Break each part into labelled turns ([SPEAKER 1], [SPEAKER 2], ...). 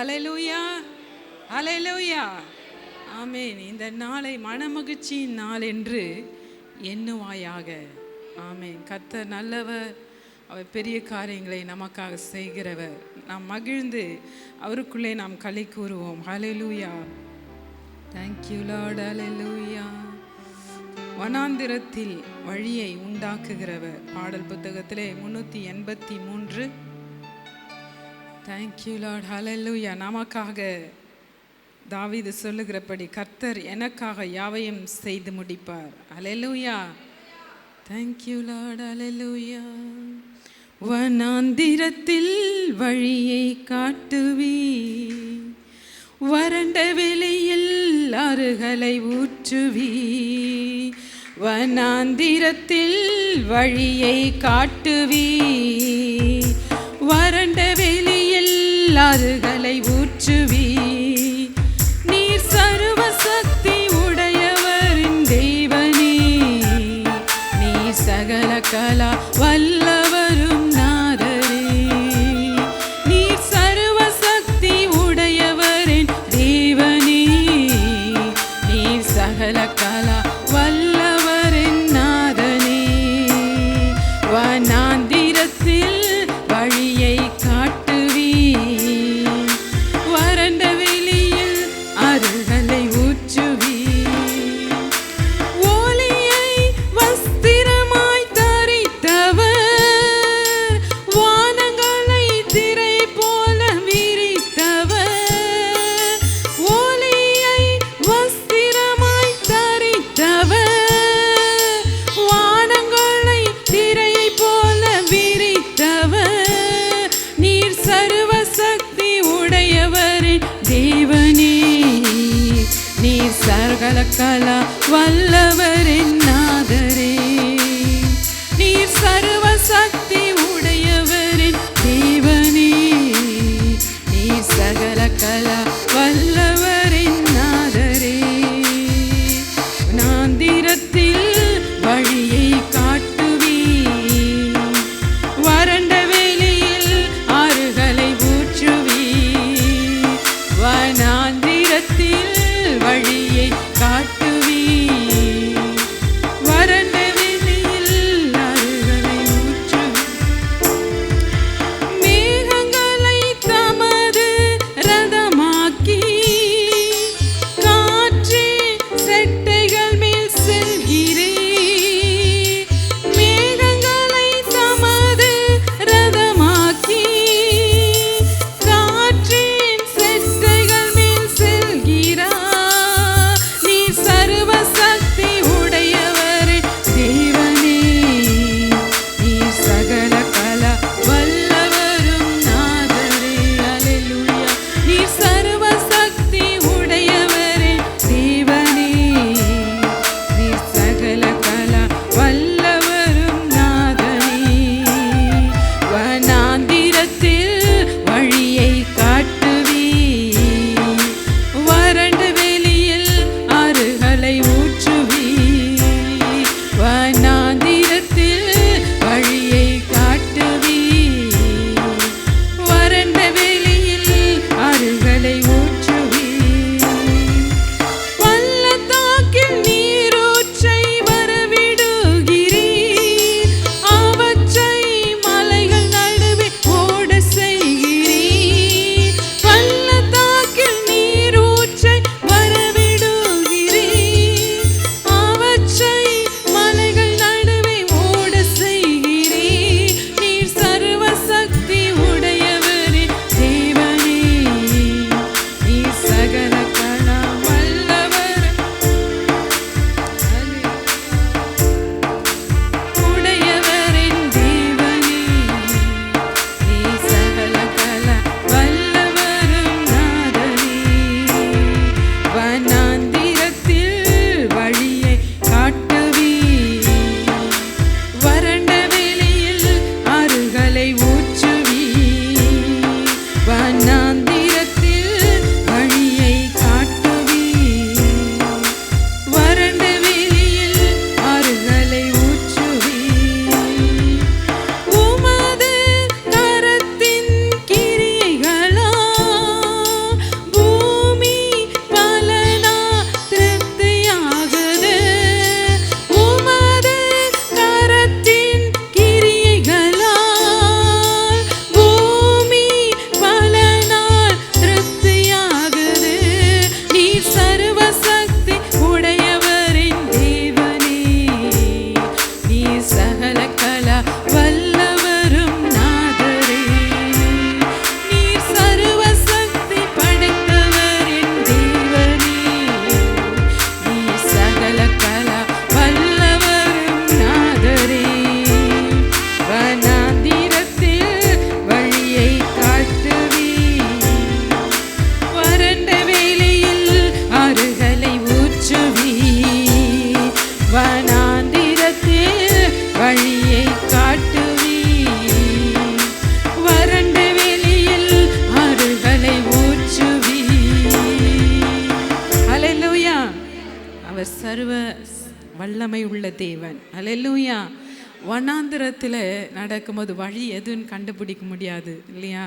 [SPEAKER 1] அலையலூயா அலையலூயா ஆமேன் இந்த நாளை மனமகிழ்ச்சியின் நாள் என்று எண்ணுவாயாக. ஆமேன் கர்த்தர் நல்லவர். அவர் பெரிய காரியங்களை நமக்காக செய்கிறவர். நாம் மகிழ்ந்து அவருக்குள்ளே நாம் கலை கூறுவோம். ஹalleluya தேங்க்யூ லார்ட் ஹalleluya வனாந்திரத்தில் வழியை உண்டாக்குகிறவர். பாடல் புத்தகத்திலே முன்னூற்றி எண்பத்தி மூன்று. தேங்க்யூ லார்ட் ஹalleluya நமக்காக தாவிது சொல்லுகிறபடி கர்த்தர் எனக்காக யாவையும் செய்து முடிப்பார். ஹalleluya தேங்க்யூ லார்ட் ஹalleluya வனாந்திரத்தில் வழியை காட்டுவி வறண்ட வெளியில் அருகலை ஊற்றுவி வனாந்திரத்தில் வழியை காட்டுவீ வறண்ட வெளியில் ஆறுகளை ஊற்றுவீர் கலா வனாந்திரத்தில் நடக்கும்போது வழி எதுன்னு கண்டுபிடிக்க முடியாது இல்லையா?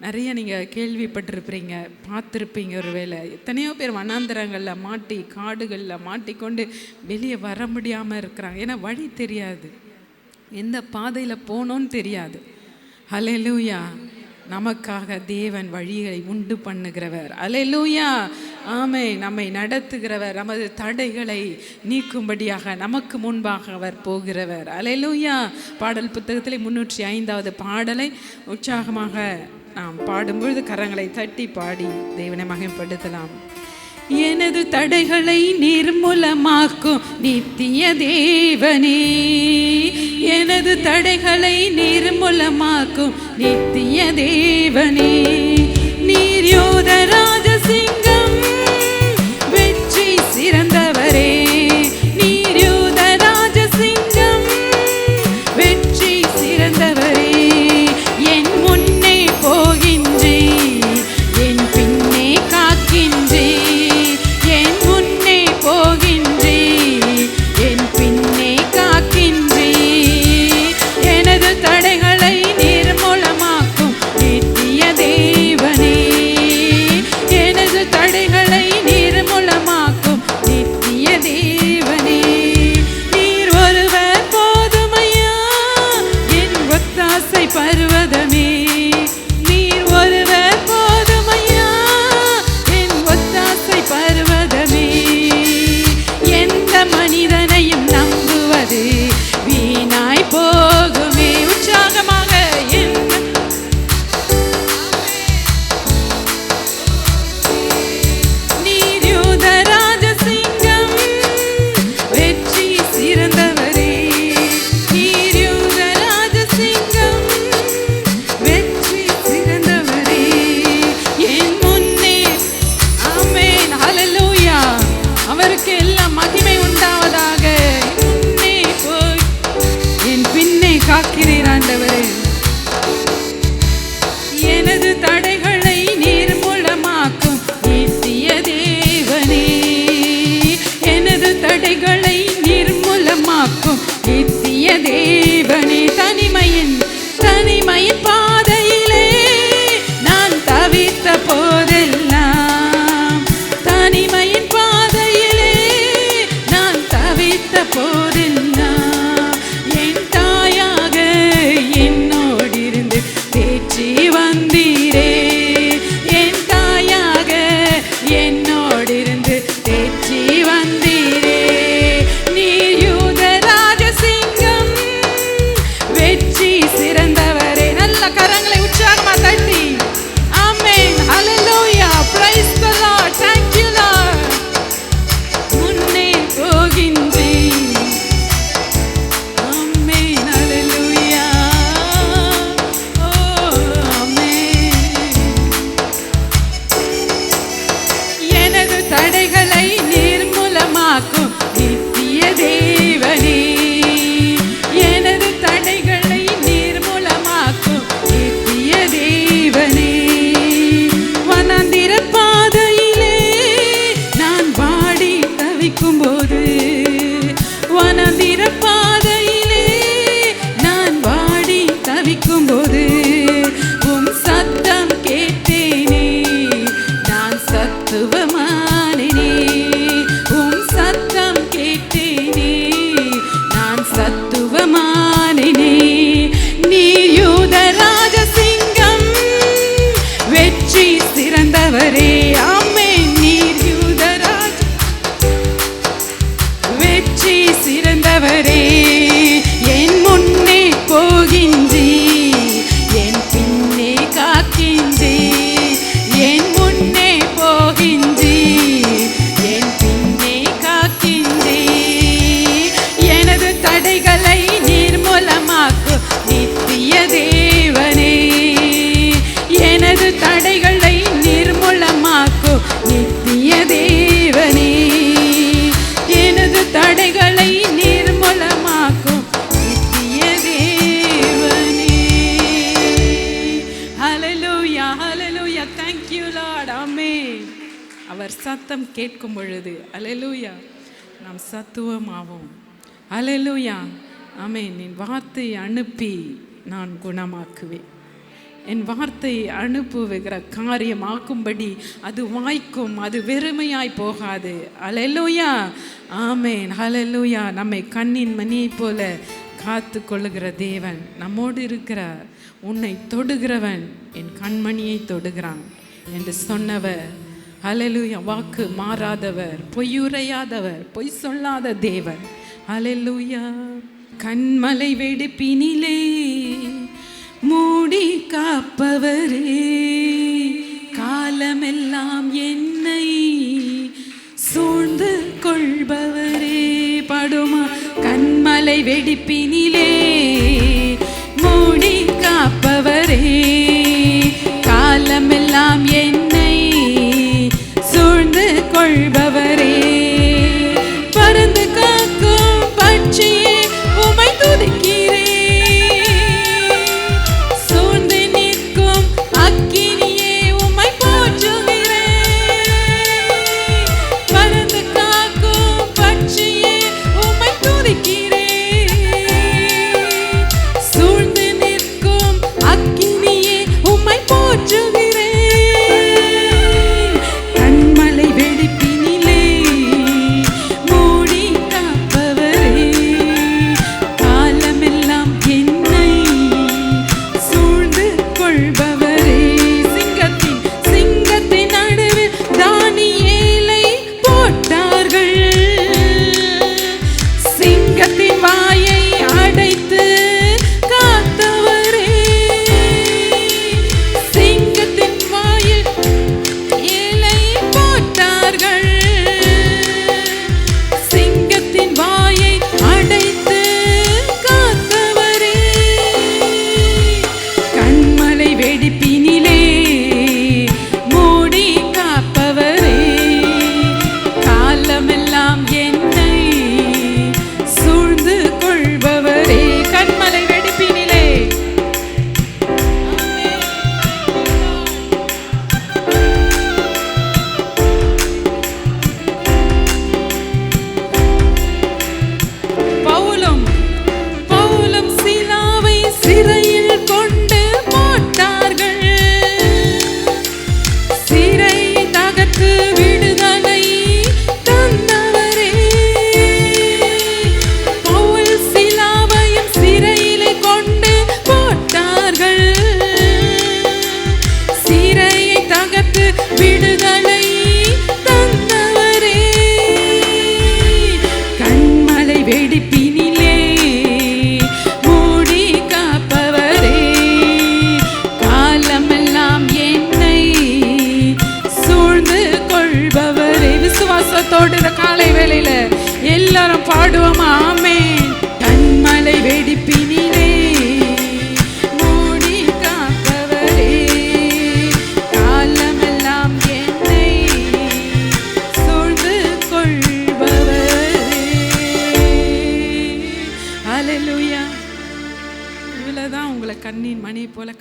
[SPEAKER 1] நிறைய நீங்கள் கேள்விப்பட்டிருப்பீங்க பார்த்துருப்பீங்க ஒரு வேலை எத்தனையோ பேர் வனாந்திரங்களில் மாட்டி காடுகளில் மாட்டிக்கொண்டு வெளியே வர முடியாமல் இருக்கிறாங்க. ஏன்னா வழி தெரியாது. எந்த பாதையில் போகணுன்னு தெரியாது. ஹலே லூயா நமக்காக தேவன் வழிகளை உண்டு பண்ணுகிறவர். அலையலூயா ஆமை நம்மை நடத்துகிறவர் நமது தடைகளை நீக்கும்படியாக நமக்கு முன்பாக அவர் போகிறவர். அலையலூயா பாடல் புத்தகத்தில் முன்னூற்றி ஐந்தாவது பாடலை உற்சாகமாக நாம் பாடும்பொழுது கரங்களை தட்டி பாடி தேவனை மகிம்படுத்தலாம் எனது தடைகளை நிர்மூலமாக்கும் நித்திய தேவனே எனது தடைகளை நிர்மூலமாக்கும் நித்திய தேவனே நீர் யோதராஜசிங் சத்தம் கேட்கும் பொழுது அலலூயா நாம் சத்துவமாவோம். அலலூயா ஆமேன். என் வார்த்தை அனுப்பி நான் குணமாக்குவேன். என் வார்த்தை அனுப்புகிற காரியமாக்கும்படி அது வாய்க்கும் அது வெறுமையாய் போகாது. அலலூயா ஆமேன். அலலூயா நம்மை கண்ணின் மணியைப் போல காத்து கொள்ளுகிற தேவன் நம்மோடு இருக்கிற உன்னை தொடுகிறவன் என் கண்மணியை தொடுகிறான் என்று சொன்னவர் அலலூயா வாக்கு மாறாதவர் பொய்யுரையாதவர் பொய் சொல்லாத தேவர் அலலூயா கண்மலை வெடிப்பினிலே மூடி காப்பவரே. காலமெல்லாம் என்னை சூழ்ந்து கொள்பவரே. படுமா கண்மலை வெடிப்பினிலே மூடி காப்பவரே. சூழ்ந்து கொள்பவரே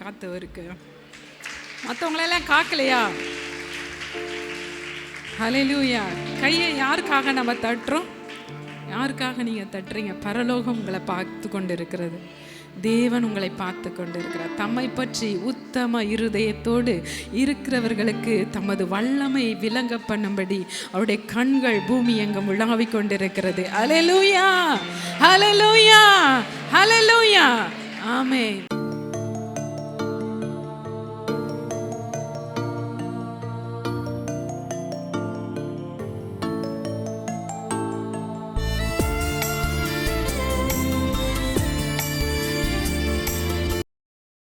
[SPEAKER 1] காத்தவருக்கு மற்றவங்களெல்லாம் காக்கலையா? ஹalleluya கையை யாருக்காக நம்ம தட்டுறோம்? யாருக்காக நீங்கள் தட்டுறீங்க? பரலோகம் உங்களை பார்த்து கொண்டு இருக்கிறது தேவன் உங்களை பார்த்து கொண்டு இருக்கிறார் தம்மை பற்றி உத்தம இருதயத்தோடு இருக்கிறவர்களுக்கு தமது வல்லமை விளங்க பண்ணும்படி அவருடைய கண்கள் பூமி எங்கும் உலாவிக் கொண்டிருக்கிறது. அலலூயா ஹalleluya ஹalleluya ஆமே